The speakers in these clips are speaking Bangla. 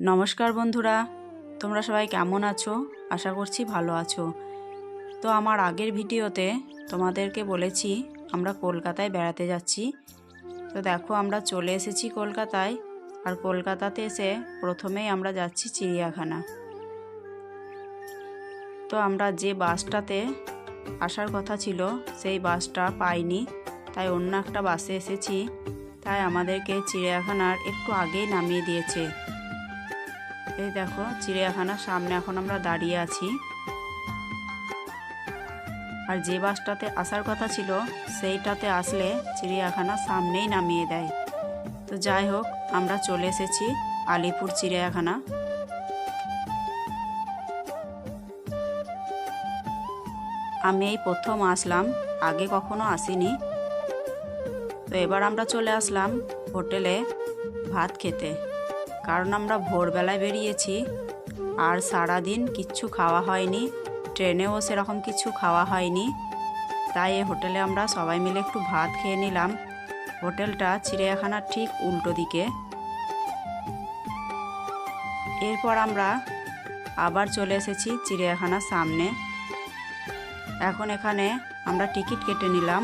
নমস্কার বন্ধুরা, তোমরা সবাই কেমন আছো? আশা করছি ভালো আছো। তো আমার আগের ভিডিওতে তোমাদেরকে বলেছি, আমরা কলকাতায় বেড়াতে যাচ্ছি। তো দেখো, আমরা চলে এসেছি কলকাতায়, আর কলকাতাতে এসে প্রথমেই আমরা যাচ্ছি চিড়িয়াখানা। তো আমরা যে বাসটাতে আসার কথা ছিল, সেই বাসটা পাইনি। তাই অন্য একটা বাসে এসেছি। তাই আমাদেরকে চিড়িয়াখানার একটু আগেই নামিয়ে দিয়েছে। এই দেখো চিড়িয়াখানার সামনে এখন আমরা দাঁড়িয়ে আছি। আর যে বাসটাতে আসার কথা ছিল, সেইটাতে আসলে চিড়িয়াখানা সামনেই নামিয়ে দেয়। তো যাই হোক, আমরা চলে এসেছি আলিপুর চিড়িয়াখানা। আমি এই প্রথম আসলাম, আগে কখনো আসিনি। তো এবার আমরা চলে আসলাম হোটেলে ভাত খেতে। কারণ আমরা ভোরবেলায় বেরিয়েছি আর সারাদিন কিচ্ছু খাওয়া হয়নি, ট্রেনেও সেরকম কিছু খাওয়া হয়নি। তাই এই হোটেলে আমরা সবাই মিলে একটু ভাত খেয়ে নিলাম। হোটেলটা চিড়িয়াখানার ঠিক উল্টো দিকে। এরপর আমরা আবার চলে এসেছি চিড়িয়াখানার সামনে। এখন এখানে আমরা টিকিট কেটে নিলাম।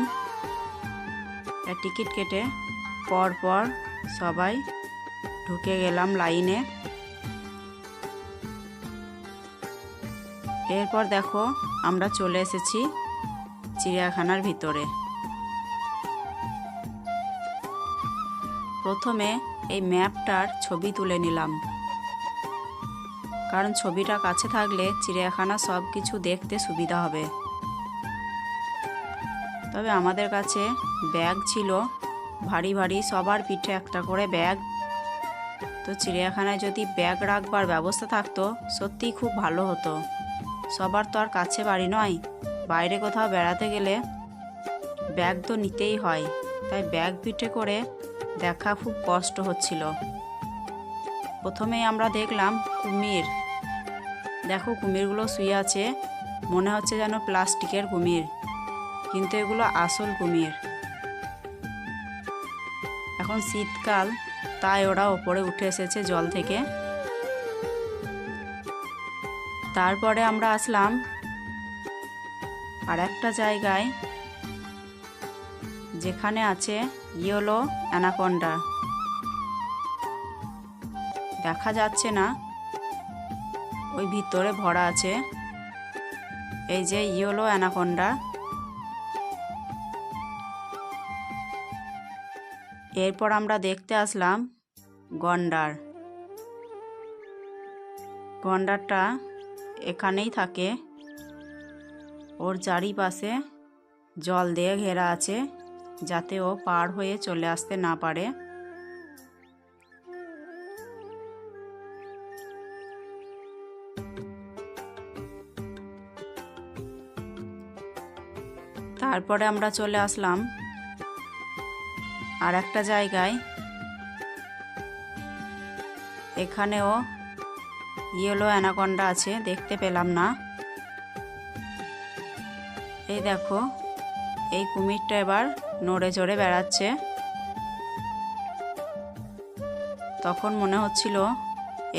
টিকিট কেটে পর পর সবাই ঢুকে গেলাম লাইনে। এরপর দেখো, আমরা চলে এসেছি চিড়িয়াখানার ভিতরে। প্রথমে এই ম্যাপটার ছবি তুলে নিলাম। কারণ ছবিটা কাছে থাকলে চিড়িয়াখানা সব কিছু দেখতে সুবিধা হবে। তবে আমাদের কাছে ব্যাগ ছিল, ভারী ভারী, সবার পিঠে একটা করে ব্যাগ। তো চিড়িয়াখানায় যদি ব্যাগ রাখবার ব্যবস্থা থাকতো, সত্যিই খুব ভালো হতো। সবার তো আর কাছে বাড়ি নয়, বাইরে কোথাও বেড়াতে গেলে ব্যাগ তো নিতেই হয়, তাই ব্যাগ পিঠে করে দেখা খুব কষ্ট হচ্ছিল। প্রথমেই আমরা দেখলাম কুমির। দেখো কুমিরগুলো শুয়ে আছে, মনে হচ্ছে যেন প্লাস্টিকের কুমির, কিন্তু এগুলো আসল কুমির। এখন শীতকাল তাই ওরা ওপরে উঠে এসেছে জল থেকে। তারপরে আমরা আসলাম আর একটা জায়গায়, যেখানে আছে ইয়েলো অ্যানাকন্ডা। দেখা যাচ্ছে না, ওই ভিতরে ভরা আছে। এই যে ইয়েলো অ্যানাকন্ডা। এরপর আমরা দেখতে আসলাম গন্ডার। গন্ডারটা এখানেই থাকে। ওর চারিপাশে জল দিয়ে ঘেরা আছে যাতে ও পার হয়ে চলে আসতে না পারে। তারপরে আমরা চলে আসলাম আর একটা জায়গায়। এখানেও ইয়েলো অ্যানাকন্ডা আছে, দেখতে পেলাম না। এই দেখো, এই কুমিরটা এবার নড়ে চড়ে বেড়াচ্ছে। তখন মনে হচ্ছিল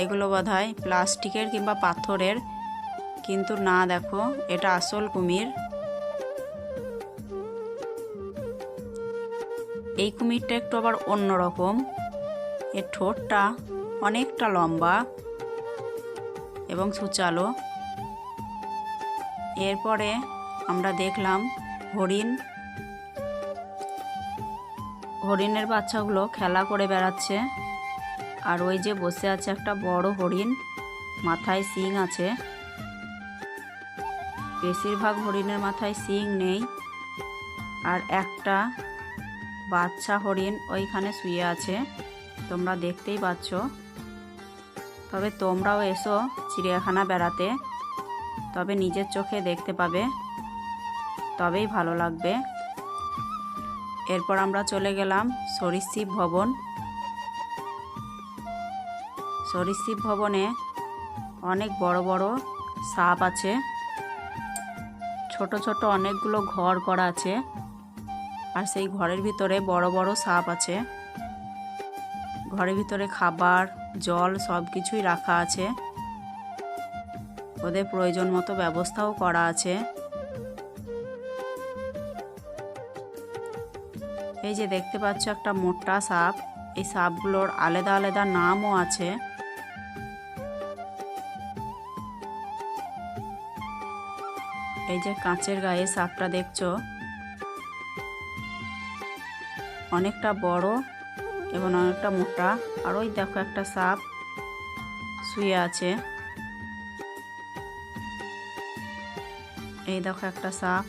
এগুলো বোধহয় প্লাস্টিকের কিংবা পাথরের, কিন্তু না দেখো, এটা আসল কুমির। এই কুমিরটা একটু আবার অন্যরকম। এর ঠোঁটটা অনেকটা লম্বা এবং সুচালো। এরপরে আমরা দেখলাম হরিণ। হরিণের বাচ্চাগুলো খেলা করে বেড়াচ্ছে। আর ওই যে বসে আছে একটা বড় হরিণ, মাথায় শিং আছে। বেশিরভাগ হরিণের মাথায় শিং নেই। আর একটা বাচ্চা হরিণ ওইখানে শুয়ে আছে। তোমরা দেখতেই পাচ্ছ। তবে তোমরাও এসো চিড়িয়াখানা বেড়াতে। তবে নিজের চোখে দেখতে পাবে। তবেই ভালো লাগবে। এরপর আমরা চলে গেলাম সরীসৃপ ভবন। সরীসৃপ ভবনে অনেক বড় বড় সাপ আছে। ছোট ছোট অনেকগুলো ঘর করা আছে। আর সেই ঘরের ভিতরে বড় বড় সাপ আছে। ঘরের ভিতরে খাবার, জল সব কিছুই রাখা আছে। ওদের প্রয়োজন মতো ব্যবস্থাও করা আছে। এই যে দেখতে পাচ্ছ একটা মোটা সাপ। এই সাপগুলোর আলাদা আলাদা নামও আছে। এই যে কাঁচের গায়ে সাপটা দেখছ? অনেকটা বড় এবং অনেকটা মোটা। আর ওই দেখো একটা সাপ শুয়ে আছে। এই দেখো একটা সাপ।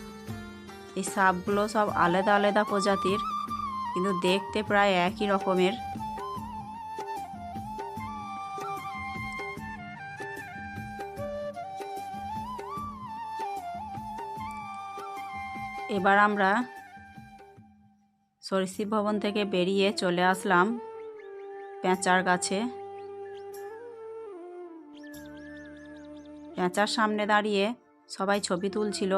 এই সাপগুলো সব আলাদা আলাদা প্রজাতির, কিন্তু দেখতে প্রায় একই রকমের। এবার আমরা সরীসৃপ ভবন থেকে বেরিয়ে চলে আসলাম পেঁচার গাছে। পেঁচার সামনে দাঁড়িয়ে সবাই ছবি তুলছিল।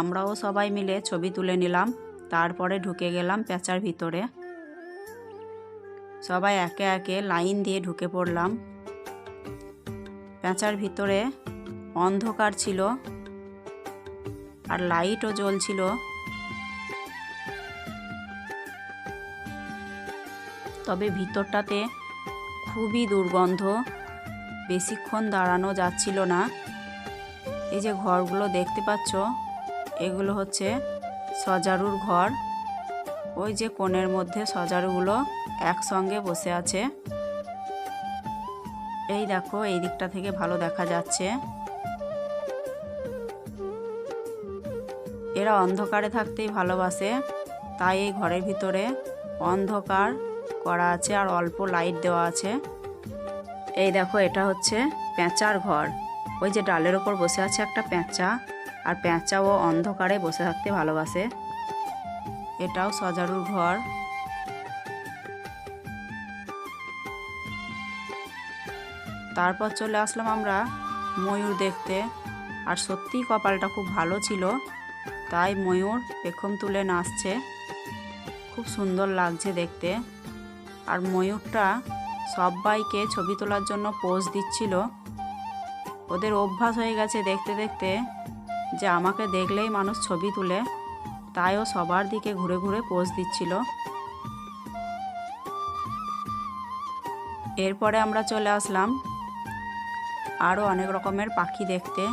আমরাও সবাই মিলে ছবি তুলে নিলাম। তারপরে ঢুকে গেলাম পেঁচার ভিতরে। সবাই একে একে লাইন দিয়ে ঢুকে পড়লাম। পেঁচার ভিতরে অন্ধকার ছিল আর লাইটও জ্বলছিল। তবে ভিতরটাতে খুবই দুর্গন্ধ। বেশিক্ষণ দাঁড়ানো যাচ্ছিল না। এই যে ঘরগুলো দেখতে পাচ্ছ, এগুলো হচ্ছে সজারুর ঘর। ওই যে কোণের মধ্যে সজারুগুলো একসঙ্গে বসে আছে। এই দেখো, এই দিকটা থেকে ভালো দেখা যাচ্ছে। এরা অন্ধকারে থাকতেই ভালোবাসে, তাই এই ঘরের ভিতরে অন্ধকার করা আছে আর অল্প লাইট দেওয়া আছে। এই দেখো, এটা হচ্ছে পেঁচার ঘর। ওই যে ডালের ওপর বসে আছে একটা পেঁচা, আর পেঁচাও অন্ধকারে বসে থাকতে ভালোবাসে। এটাও সজারুর ঘর। তারপর চলে আসলাম আমরা ময়ূর দেখতে। আর সত্যিই কপালটা খুব ভালো ছিল, তাই ময়ূর পেখম তুলে নাচছে। খুব সুন্দর লাগছে দেখতে। আর ময়ূরটা সবাইকে ছবি তোলার জন্য পোজ দিচ্ছিল। ওদের অভ্যাস হয়ে গেছে দেখতে দেখতে যে আমাকে দেখলেই মানুষ ছবি তুলে, তাইও সবার দিকে ঘুরে ঘুরে পোজ দিচ্ছিল। এরপরে আমরা চলে আসলাম আরও অনেক রকমের পাখি দেখতে।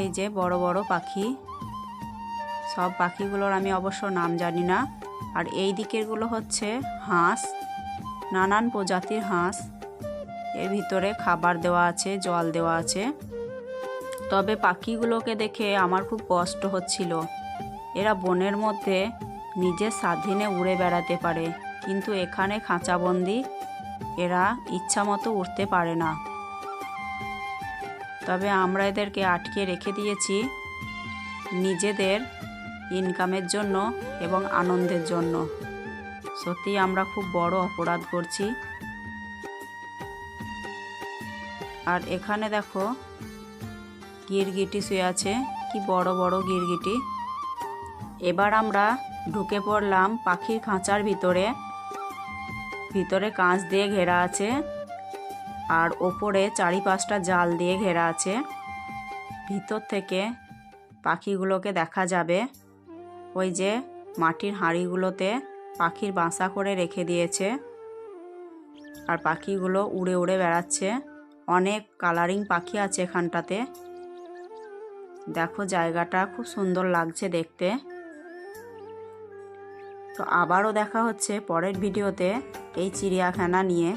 এই যে বড় বড় পাখি, সব পাখিগুলোর আমি অবশ্য নাম জানি না। আর এই দিকেরগুলো হচ্ছে হাঁস, নানান প্রজাতির হাঁস। এর ভিতরে খাবার দেওয়া আছে, জল দেওয়া আছে। তবে পাখিগুলোকে দেখে আমার খুব কষ্ট হচ্ছিল। এরা বনের মধ্যে নিজের স্বাধীনে উড়ে বেড়াতে পারে, কিন্তু এখানে খাঁচাবন্দি এরা ইচ্ছা মতো উঠতে পারে না। তবে আমরা এদেরকে আটকে রেখে দিয়েছি। নিজেদের ইনকামের জন্য এবং আনন্দের জন্য। সত্যি আমরা খুব বড় অপরাধ করছি। আর এখানে দেখো, গিরগিটি শুয়ে আছে। কি বড় বড় গিরগিটি। এবার আমরা ঢুকে পড়লাম পাখির খাঁচার ভিতরে। ভিতরে কাঁচ দিয়ে ঘেরা আছে আর ওপরে চারিপাশটা জাল দিয়ে ঘেরা আছে। ভিতর থেকে পাখিগুলোকে দেখা যাবে। ওই যে মাটির হাঁড়িগুলোতে পাখির বাসা করে রেখে দিয়েছে। আর পাখিগুলো উড়ে উড়ে বেড়াচ্ছে। অনেক কালারিং পাখি আছে এখানটাতে। দেখো জায়গাটা খুব সুন্দর লাগছে দেখতে। তো আবারও দেখা হচ্ছে পরের ভিডিওতে এই চিড়িয়াখানা নিয়ে।